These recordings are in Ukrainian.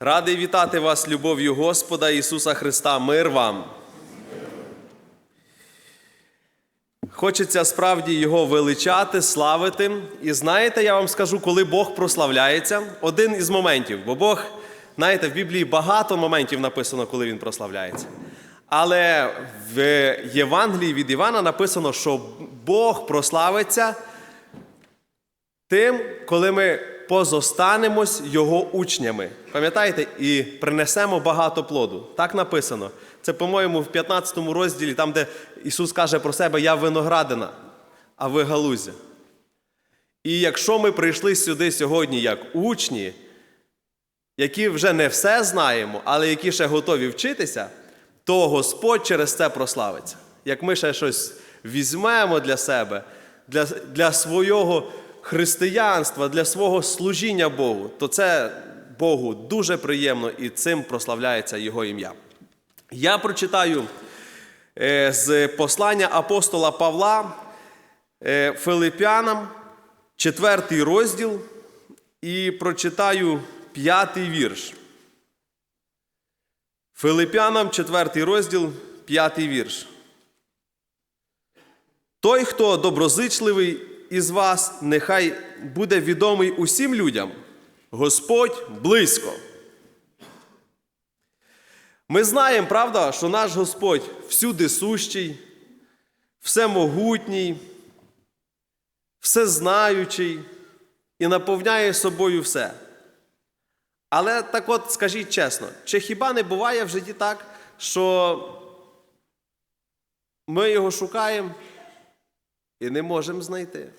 Радий вітати вас любов'ю Господа Ісуса Христа. Мир вам. Хочеться справді Його величати, славити. І знаєте, я вам скажу, коли Бог прославляється, один із моментів, бо Бог, знаєте, в Біблії багато моментів написано, коли Він прославляється. Але в Євангелії від Івана написано, що Бог прославиться тим, коли ми позостанемось Його учнями. Пам'ятаєте, і принесемо багато плоду. Так написано. Це, по-моєму, в 15 розділі, там, де Ісус каже про себе: Я виноградина, а ви галузя. І якщо ми прийшли сюди сьогодні як учні, які вже не все знаємо, але які ще готові вчитися, то Господь через це прославиться. Як ми ще щось візьмемо для себе, для, для свого християнства, для свого служіння Богу, то це Богу дуже приємно і цим прославляється Його ім'я. Я прочитаю е, з послання апостола Павла е, Филипянам, четвертий розділ, і прочитаю п'ятий вірш. Филипянам, четвертий розділ, п'ятий вірш. Той, хто доброзичливий із вас, нехай буде відомий усім людям. Господь близько. Ми знаємо, правда, що наш Господь всюди сущий, всемогутній, всезнаючий і наповняє собою все. Але так от скажіть чесно, чи хіба не буває в житті так, що ми його шукаємо і не можемо знайти?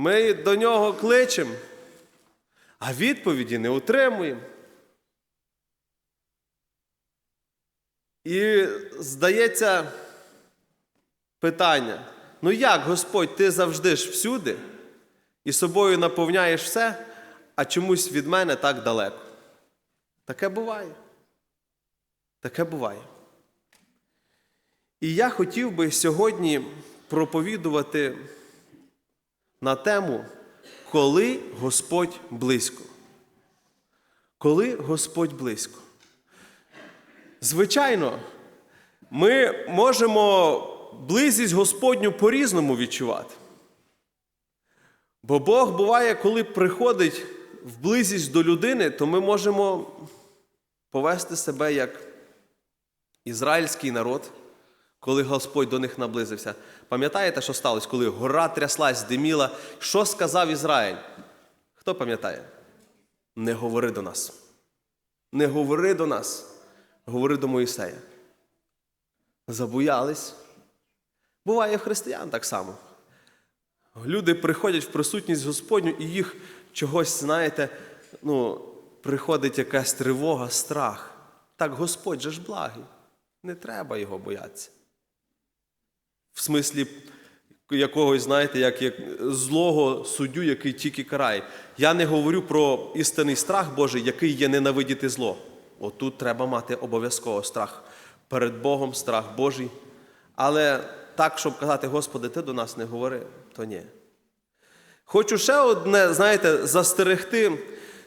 Ми до нього кличемо, а відповіді не отримуємо. І здається питання: ну як, Господь, ти завжди ж всюди і собою наповняєш все, а чомусь від мене так далеко? Таке буває. Таке буває. І я хотів би сьогодні проповідувати на тему, коли Господь близько. Коли Господь близько. Звичайно, ми можемо близість Господню по-різному відчувати. Бо Бог буває, коли приходить в близість до людини, то ми можемо повести себе як ізраїльський народ, коли Господь до них наблизився. Пам'ятаєте, що сталося, коли гора тряслась, диміла? Що сказав Ізраїль? Хто пам'ятає? Не говори до нас. Не говори до нас говори до Моїсея. Забоялись. Буває християн так само. Люди приходять в присутність Господню і їх чогось, знаєте, ну, приходить якась тривога, страх. Так Господь же ж благий. Не треба його боятися. В смислі якогось, знаєте, як, як злого суддю, який тільки карає. Я не говорю про істинний страх Божий, який є ненавидіти зло. Отут треба мати обов'язково страх перед Богом, страх Божий. Але так, щоб казати, Господи, ти до нас не говори, то ні. Хочу ще одне, знаєте, застерегти,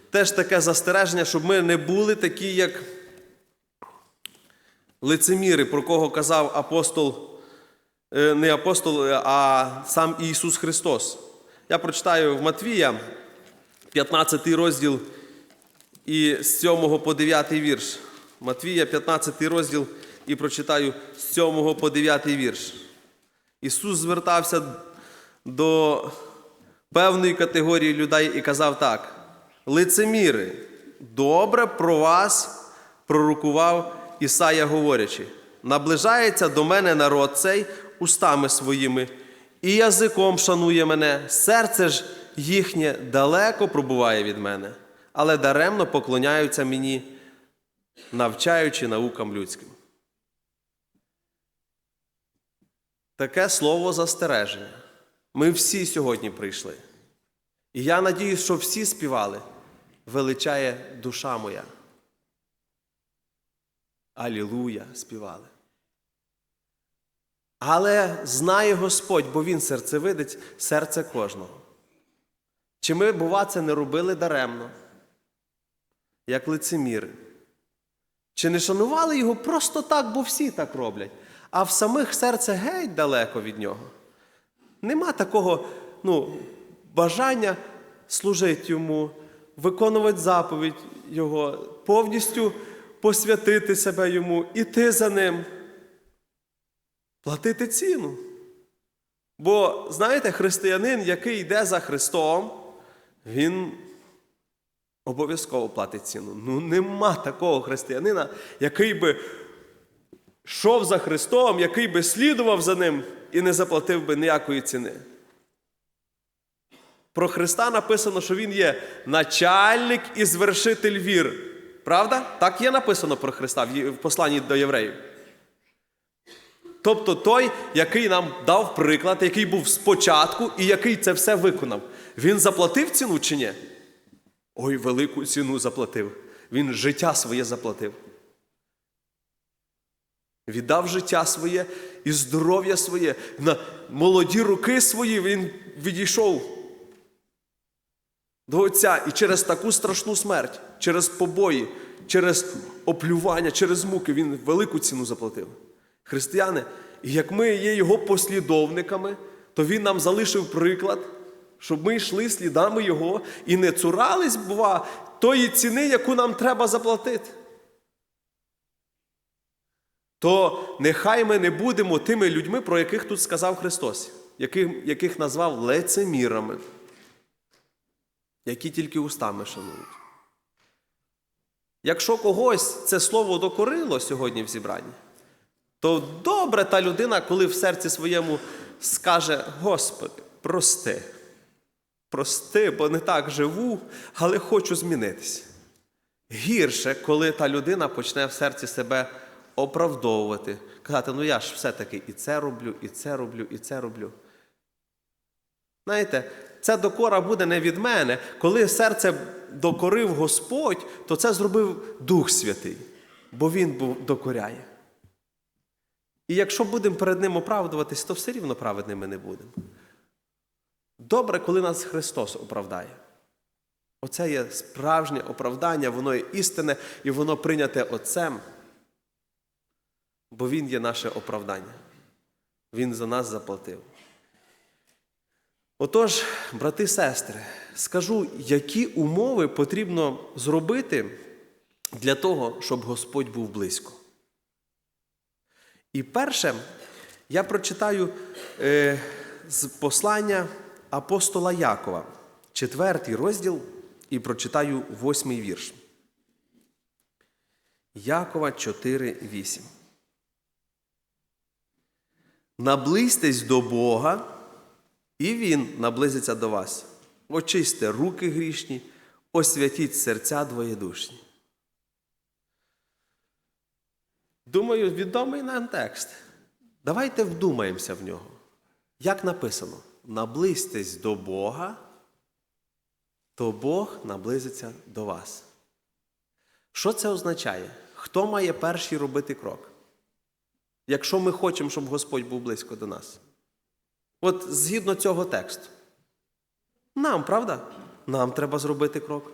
теж таке застереження, щоб ми не були такі, як лицеміри, про кого казав апостол, не апостол, а сам Ісус Христос. Я прочитаю в Матвія, 15 розділ і з 7 по 9 вірш. Матвія, 15 розділ, і прочитаю з 7 по 9 вірш. Ісус звертався до певної категорії людей і казав так: лицеміри, добре про вас пророкував Ісая, говорячи, наближається до мене народ цей устами своїми, і язиком шанує мене, серце ж їхнє далеко пробуває від мене але даремно поклоняються мені, навчаючи наукам людським. Таке слово застереження. Ми всі сьогодні прийшли. І я надіюсь, що всі співали, величає душа моя. Алілуя співали. Але знає Господь, бо Він серцевидець серце кожного. Чи ми, бува, це не робили даремно? як лицеміри. Чи не шанували його просто так, бо всі так роблять, а в самих серце геть далеко від нього. Нема такого ну, бажання служити йому, виконувати заповідь Його, повністю посвятити себе йому, іти за ним, платити ціну. Бо, знаєте, християнин, який йде за Христом, він обов'язково платить ціну. Ну, нема такого християнина, який би йшов за Христом, який би слідував за ним і не заплатив би ніякої ціни. Про Христа написано, що Він є начальник і звершитель вір. Правда? Так є написано про Христа в посланні до євреїв. Тобто той, який нам дав приклад, який був спочатку і який це все виконав. Він заплатив ціну чи ні? Ой, велику ціну заплатив. Він життя своє заплатив. Віддав життя своє і здоров'я своє. На молоді руки свої він відійшов до Отця і через таку страшну смерть, через побої, через оплювання, через муки він велику ціну заплатив. Християни, як ми є його послідовниками, то він нам залишив приклад, щоб ми йшли слідами Його і не цурались, бува, тої ціни, яку нам треба заплатити. То нехай ми не будемо тими людьми, про яких тут сказав Христос, яких, яких назвав лицемірами які тільки устами шанують. Якщо когось це слово докорило сьогодні в зібранні, то добре та людина, коли в серці своєму скаже: Господи, прости, прости, бо не так живу, але хочу змінитися. Гірше, коли та людина почне в серці себе оправдовувати, казати, ну я ж все-таки і це роблю, і це роблю, і це роблю. Знаєте, ця докора буде не від мене. Коли серце докорив Господь, то це зробив Дух Святий, бо Він докоряє. І якщо будемо перед Ним оправдуватись, то все рівно праведними не будемо. Добре, коли нас Христос оправдає. Оце є справжнє оправдання, воно є істинне і воно прийняте Отцем, бо Він є наше оправдання. Він за нас заплатив. Отож, брати сестри, скажу, які умови потрібно зробити для того, щоб Господь був близько. І перше, я прочитаю е, з послання апостола Якова, четвертий розділ, і прочитаю восьмий вірш. Якова 4, 8. Наблизьтесь до Бога. І Він наблизиться до вас. Очисьте руки грішні, освятіть серця двоєдушні. Думаю, відомий нам текст. Давайте вдумаємося в нього. Як написано: наблизьтесь до Бога, то Бог наблизиться до вас. Що це означає? Хто має перший робити крок? Якщо ми хочемо, щоб Господь був близько до нас. От згідно цього тексту. Нам, правда? Нам треба зробити крок.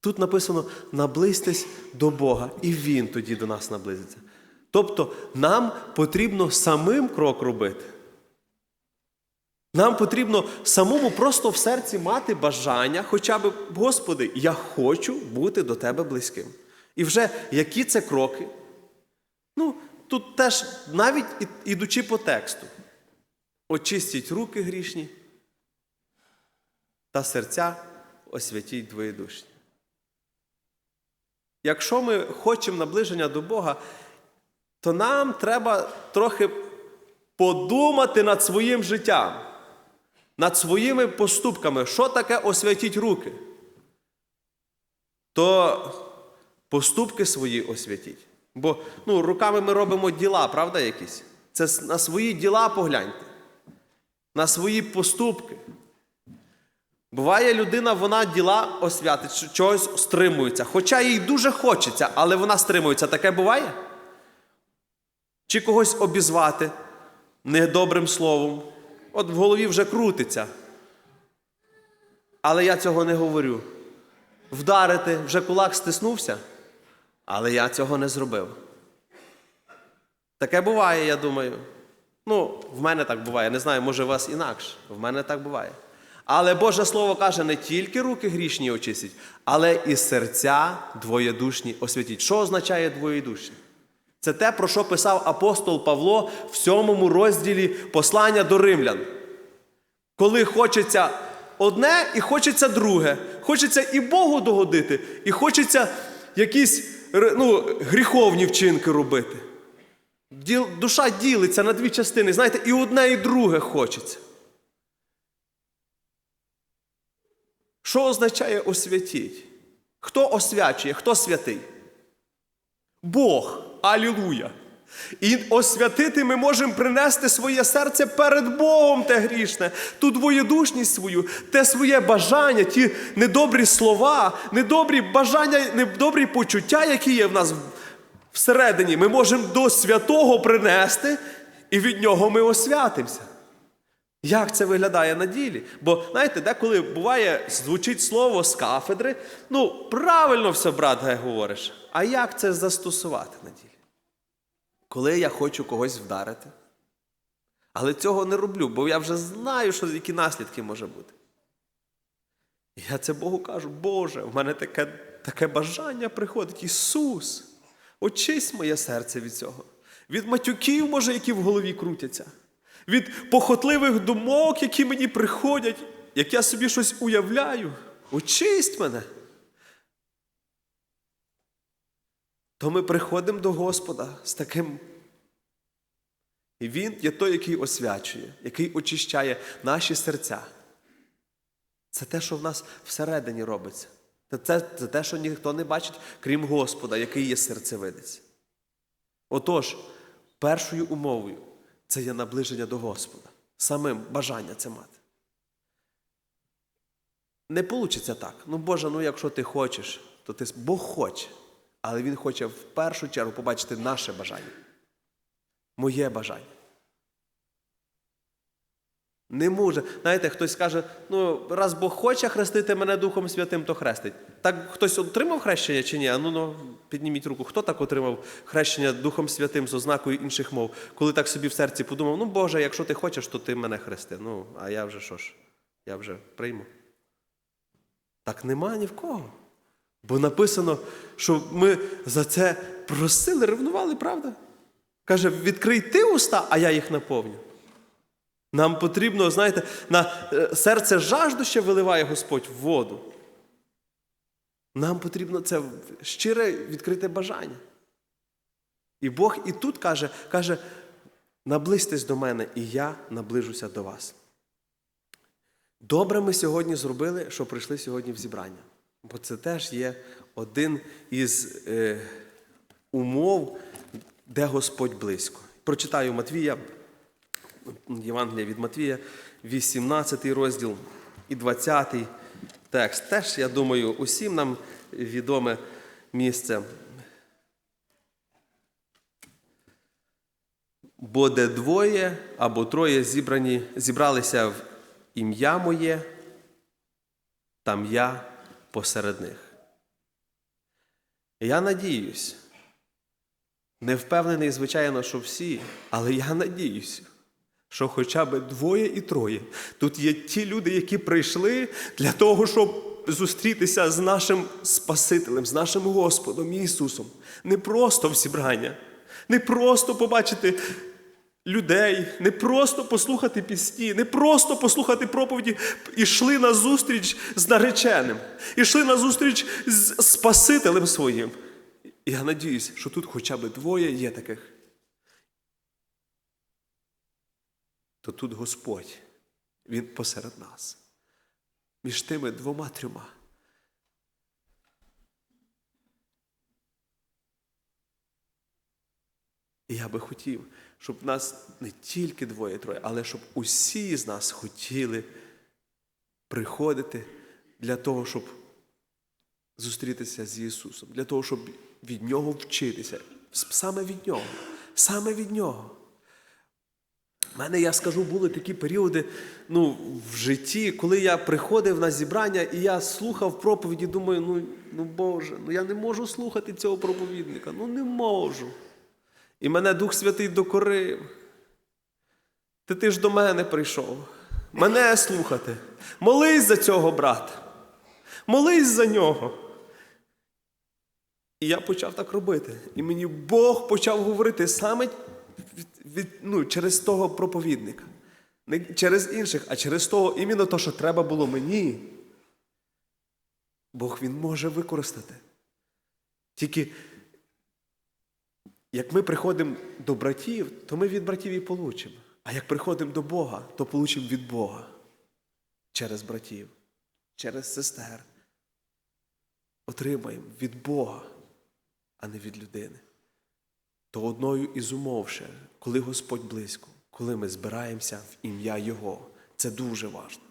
Тут написано: наблизьтесь до Бога, і Він тоді до нас наблизиться. Тобто нам потрібно самим крок робити. Нам потрібно самому просто в серці мати бажання, хоча б, Господи, я хочу бути до Тебе близьким. І вже які це кроки? Ну, тут теж навіть ідучи по тексту. Очистіть руки грішні та серця освятіть двоєдушні. Якщо ми хочемо наближення до Бога, то нам треба трохи подумати над своїм життям, над своїми поступками, що таке освятіть руки. То поступки свої освятіть. Бо ну, руками ми робимо діла, правда, якісь? Це на свої діла погляньте на свої поступки. Буває, людина, вона діла освятить, чогось стримується. Хоча їй дуже хочеться, але вона стримується. Таке буває? Чи когось обізвати недобрим словом? От в голові вже крутиться. Але я цього не говорю. вдарити, вже кулак стиснувся, але я цього не зробив. Таке буває, я думаю. Ну, в мене так буває. Не знаю, може у вас інакше. В мене так буває. Але Боже Слово каже, не тільки руки грішні очистіть, але і серця двоєдушні освятіть. Що означає двоєдушні? Це те, про що писав апостол Павло в сьомому розділі послання до римлян. Коли хочеться одне і хочеться друге. Хочеться і Богу догодити, і хочеться якісь ну, гріховні вчинки робити. Душа ділиться на дві частини. Знаєте, і одне, і друге хочеться. Що означає освятіть? Хто освячує, хто святий? Бог. Алілуя! І освятити ми можемо принести своє серце перед Богом те грішне, ту двоєдушність свою, те своє бажання, ті недобрі слова, недобрі бажання, недобрі почуття, які є в нас всередині, ми можемо до святого принести, і від нього ми освятимося. Як це виглядає на ділі? Бо, знаєте, деколи буває, звучить слово з кафедри, ну, правильно все, брат, говориш. А як це застосувати на ділі? Коли я хочу когось вдарити. Але цього не роблю, бо я вже знаю, що, які наслідки може бути. Я це Богу кажу, Боже, в мене таке, таке бажання приходить. Ісус, очисть моє серце від цього. Від матюків, може, які в голові крутяться, від похотливих думок, які мені приходять, як я собі щось уявляю. Очисть мене. То ми приходимо до Господа з таким. І Він є той, який освячує, який очищає наші серця. Це те, що в нас всередині робиться. Це, це, те, що ніхто не бачить, крім Господа, який є серцевидець. Отож, першою умовою це є наближення до Господа. Самим бажання це мати. Не вийде так. Ну, Боже, ну якщо ти хочеш, то ти Бог хоче. Але Він хоче в першу чергу побачити наше бажання. Моє бажання. Не може. Знаєте, хтось каже, ну, раз Бог хоче хрестити мене Духом Святим, то хрестить. Так хтось отримав хрещення чи ні? Ну, ну підніміть руку, хто так отримав хрещення Духом Святим з ознакою інших мов, коли так собі в серці подумав, ну Боже, якщо ти хочеш, то ти мене хрести. Ну, а я вже що ж, я вже прийму. Так нема ні в кого. Бо написано, що ми за це просили, ревнували, правда? Каже, відкрий ти уста, а я їх наповню. Нам потрібно, знаєте, на е, серце жаждуще виливає Господь в воду. Нам потрібно це щире відкрите бажання. І Бог і тут каже, каже, наблизьтесь до мене, і я наближуся до вас. Добре ми сьогодні зробили, що прийшли сьогодні в зібрання. Бо це теж є один із е, умов, де Господь близько. Прочитаю Матвія, Євангелія від Матвія, 18 розділ і 20 текст. Теж, я думаю, усім нам відоме місце. Бо де двоє або троє зібрані, зібралися в ім'я моє, там я посеред них. Я надіюсь, не впевнений, звичайно, що всі, але я надіюсь, що хоча б двоє і троє. Тут є ті люди, які прийшли для того, щоб зустрітися з нашим Спасителем, з нашим Господом Ісусом. Не просто в зібрання, не просто побачити людей, не просто послухати пісні, не просто послухати проповіді, ішли на зустріч з нареченим, ішли на зустріч з Спасителем своїм. І я надіюсь, що тут хоча б двоє є таких. То тут Господь, Він посеред нас. Між тими двома трьома. І я би хотів, щоб нас не тільки двоє-троє, але щоб усі з нас хотіли приходити для того, щоб зустрітися з Ісусом, для того, щоб від Нього вчитися. Саме від Нього. Саме від Нього. У мене, я скажу, були такі періоди ну, в житті, коли я приходив на зібрання і я слухав проповіді, думаю, ну, ну Боже, ну я не можу слухати цього проповідника, ну не можу. І мене Дух Святий докорив. Ти, ти ж до мене прийшов. Мене слухати. Молись за цього брата. Молись за нього. І я почав так робити. І мені Бог почав говорити саме від, ну, через того проповідника. Не через інших, а через того, іменно то, що треба було мені. Бог він може використати. Тільки як ми приходимо до братів, то ми від братів і получимо. А як приходимо до Бога, то получимо від Бога через братів, через сестер. Отримаємо від Бога, а не від людини. То одною із умов ще, коли Господь близько, коли ми збираємося в ім'я Його, це дуже важливо.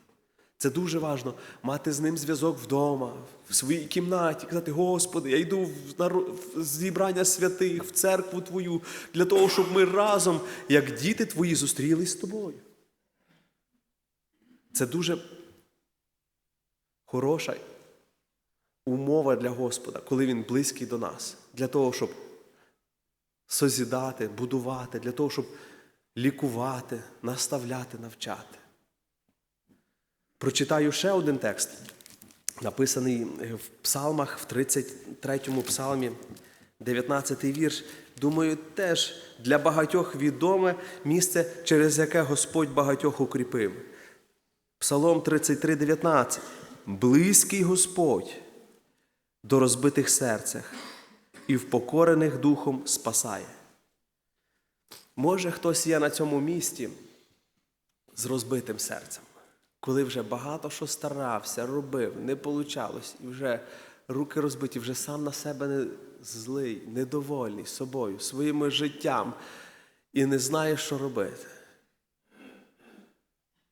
Це дуже важливо мати з ним зв'язок вдома, в своїй кімнаті, казати, Господи, я йду в зібрання святих, в церкву Твою, для того, щоб ми разом, як діти Твої, зустрілись з тобою. Це дуже хороша умова для Господа, коли Він близький до нас, для того, щоб созідати, будувати, для того, щоб лікувати, наставляти, навчати. Прочитаю ще один текст, написаний в псалмах, в 33 псалмі, 19 вірш. Думаю, теж для багатьох відоме місце, через яке Господь багатьох укріпив. Псалом 33, 19. Близький Господь до розбитих серцях і впокорених духом спасає. Може, хтось є на цьому місці з розбитим серцем, коли вже багато що старався, робив, не вийшло, і вже руки розбиті, вже сам на себе не злий, недовольний собою, своїм життям і не знає, що робити.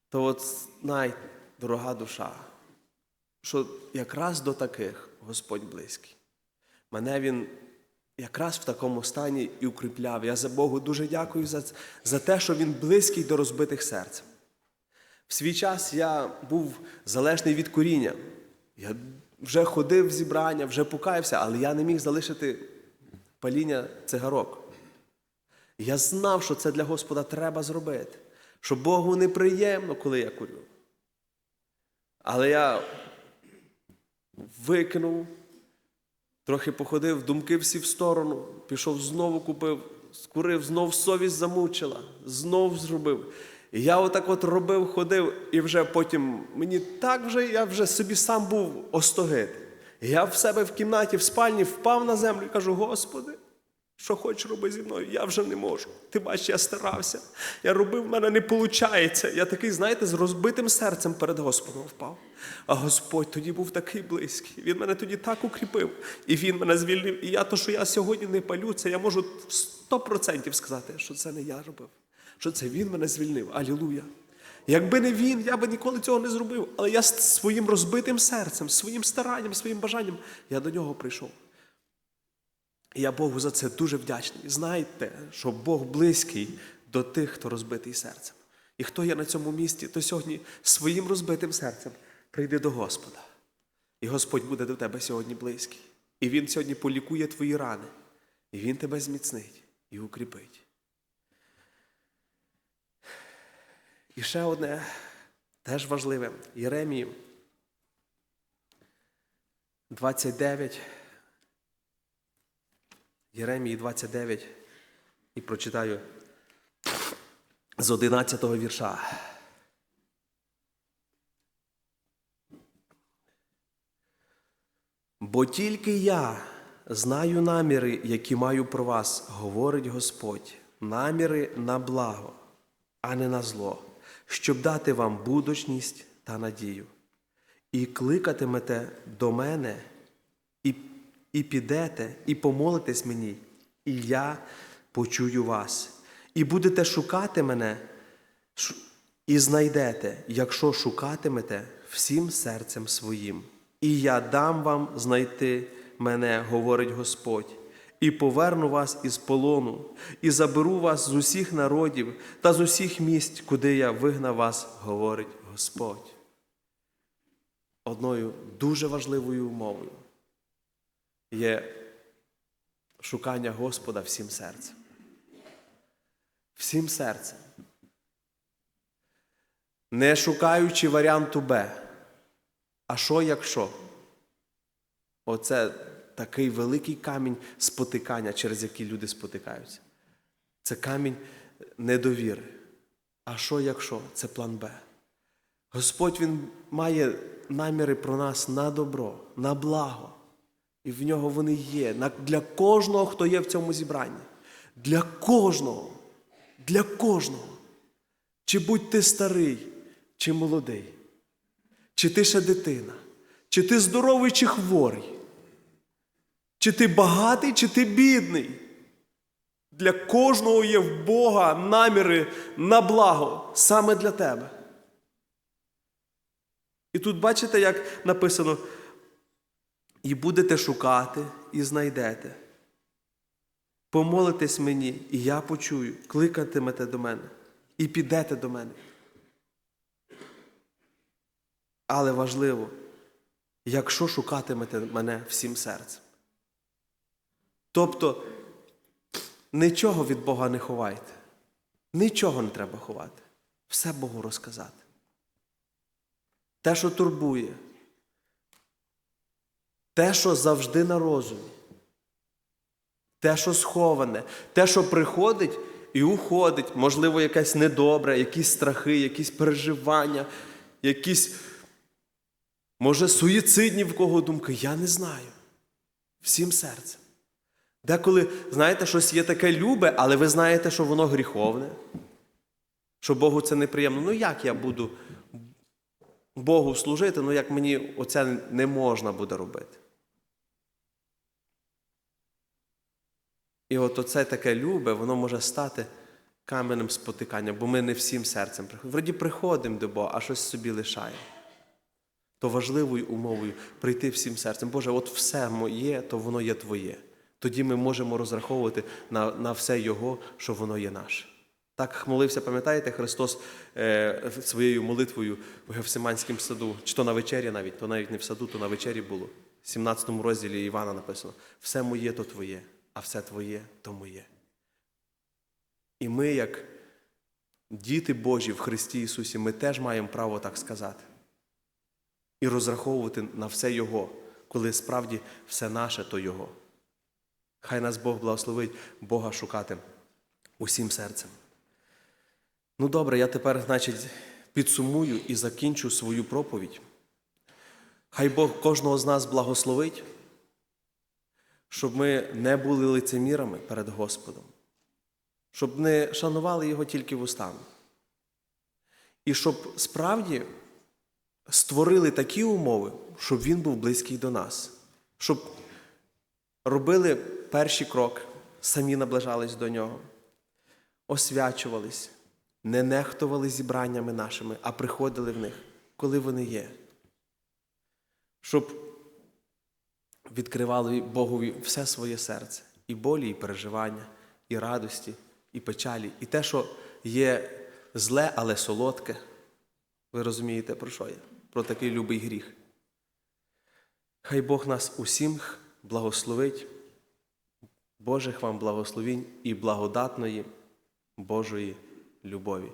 То от знай, дорога душа, що якраз до таких Господь близький. Мене він якраз в такому стані і укріпляв. Я за Богу дуже дякую за, за те, що він близький до розбитих серцем. В свій час я був залежний від коріння. Я вже ходив в зібрання, вже покаявся, але я не міг залишити паління цигарок. Я знав, що це для Господа треба зробити, що Богу неприємно, коли я курю. Але я викинув, трохи походив, думки всі в сторону, пішов знову купив, скурив, знов совість замучила, знов зробив. Я отак от робив, ходив, і вже потім мені так вже, я вже собі сам був остогид. Я в себе в кімнаті, в спальні впав на землю і кажу: Господи, що хочеш роби зі мною, я вже не можу. Ти бачиш, я старався. Я робив, в мене не виходить. Я такий, знаєте, з розбитим серцем перед Господом впав. А Господь тоді був такий близький. Він мене тоді так укріпив. І він мене звільнив. І я то, що я сьогодні не палю, це я можу в 100% сказати, що це не я робив. Що це він мене звільнив. Алілуя. Якби не він, я би ніколи цього не зробив. Але я своїм розбитим серцем, своїм старанням, своїм бажанням, я до нього прийшов. І я Богу за це дуже вдячний. Знайте, що Бог близький до тих, хто розбитий серцем. І хто є на цьому місці, то сьогодні своїм розбитим серцем прийди до Господа. І Господь буде до тебе сьогодні близький. І Він сьогодні полікує твої рани. І Він тебе зміцнить і укріпить. І ще одне теж важливе. Єремії 29. Єремії 29 і прочитаю з 11 го вірша. Бо тільки я знаю наміри, які маю про вас, говорить Господь, наміри на благо, а не на зло, щоб дати вам будучність та надію. І кликатимете до мене, і і підете, і помолитесь мені, і я почую вас. І будете шукати мене, і знайдете, якщо шукатимете всім серцем своїм. І я дам вам знайти мене, говорить Господь, і поверну вас із полону, і заберу вас з усіх народів та з усіх місць, куди я вигнав вас, говорить Господь. Одною дуже важливою умовою є шукання Господа всім серцем. Всім серцем. Не шукаючи варіанту Б. А що якщо? Оце такий великий камінь спотикання, через який люди спотикаються. Це камінь недовіри. А що якщо? Це план Б. Господь Він має наміри про нас на добро, на благо. І в нього вони є. Для кожного, хто є в цьому зібранні. Для кожного. Для кожного. Чи будь ти старий, чи молодий, чи ти ще дитина, чи ти здоровий, чи хворий, чи ти багатий, чи ти бідний. Для кожного є в Бога наміри на благо саме для тебе. І тут бачите, як написано: і будете шукати, і знайдете. Помолитесь мені, і я почую, кликатимете до мене, і підете до мене. Але важливо, якщо шукатимете мене всім серцем. Тобто, нічого від Бога не ховайте. Нічого не треба ховати. Все Богу розказати. Те, що турбує, те, що завжди на розумі, те, що сховане, те, що приходить і уходить, можливо, якесь недобре, якісь страхи, якісь переживання, якісь, може, суїцидні в кого думки, я не знаю. Всім серцем. Деколи, знаєте, щось є таке любе, але ви знаєте, що воно гріховне, що Богу це неприємно. Ну як я буду Богу служити, ну як мені оце не можна буде робити. І от оце таке любе, воно може стати каменем спотикання, бо ми не всім серцем приходимо. Вроді приходимо до Бога, а щось собі лишаємо. То важливою умовою прийти всім серцем. Боже, от все моє, то воно є Твоє. Тоді ми можемо розраховувати на, на все Його, що воно є наше. Так молився, пам'ятаєте, Христос е, своєю молитвою в Гефсиманському саду, чи то на вечері навіть, то навіть не в саду, то на вечері було. В 17 розділі Івана написано: все моє то Твоє, а все Твоє то моє. І ми, як діти Божі в Христі Ісусі, ми теж маємо право так сказати. І розраховувати на все Його, коли справді все наше то Його. Хай нас Бог благословить Бога шукати усім серцем. Ну добре, я тепер, значить, підсумую і закінчу свою проповідь. Хай Бог кожного з нас благословить, щоб ми не були лицемірами перед Господом, щоб не шанували Його тільки вустами. І щоб справді створили такі умови, щоб Він був близький до нас, щоб робили перший крок, самі наближались до нього, освячувались, не нехтували зібраннями нашими, а приходили в них, коли вони є. Щоб відкривали Богові все своє серце, і болі, і переживання, і радості, і печалі, і те, що є зле, але солодке. Ви розумієте, про що я? Про такий любий гріх. Хай Бог нас усім благословить, Божих вам благословінь і благодатної Божої любові.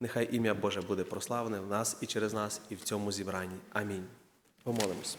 Нехай ім'я Боже буде прославлене в нас і через нас, і в цьому зібранні. Амінь. Помолимось.